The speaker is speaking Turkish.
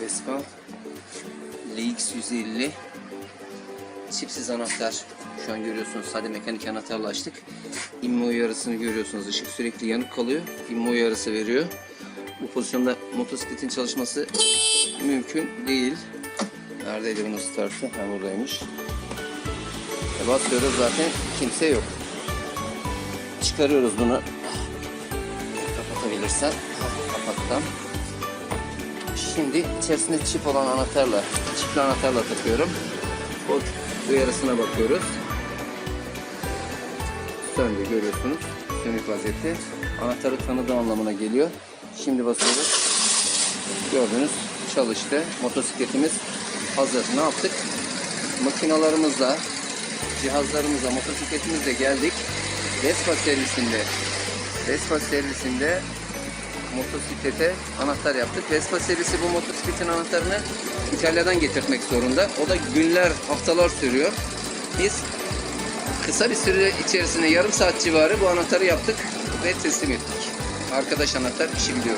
Vespa LX150 çipsiz anahtar. Şu an görüyorsunuz sade mekanik anahtarla açtık. İnme uyarısını görüyorsunuz. Işık sürekli yanık kalıyor. İnme uyarısı veriyor. Bu pozisyonda motosikletin çalışması mümkün değil. Neredeydi bunun startı? Ha buradaymış. E basıyoruz zaten kimse yok. Çıkarıyoruz bunu. Kapatabilirsen. Kapattım. Şimdi içerisinde çip olan anahtarla, çipli anahtarla takıyorum. Kod uyarısına bakıyoruz. Söndü görüyorsunuz. Sönük vaziyette. Anahtarı tanıdığı anlamına geliyor. Şimdi basıyoruz. Gördünüz çalıştı. Motosikletimiz hazır. Ne yaptık? Makinalarımızla, cihazlarımızla, motosikletimizle geldik. Vespa servisinde Vespa servisinde motosiklete anahtar yaptık. Vespa serisi bu motosikletin anahtarını İtalya'dan getirmek zorunda. O da günler, haftalar sürüyor. Biz kısa bir süre içerisinde yarım saat civarı bu anahtarı yaptık ve teslim ettik. Arkadaş anahtar işi biliyor.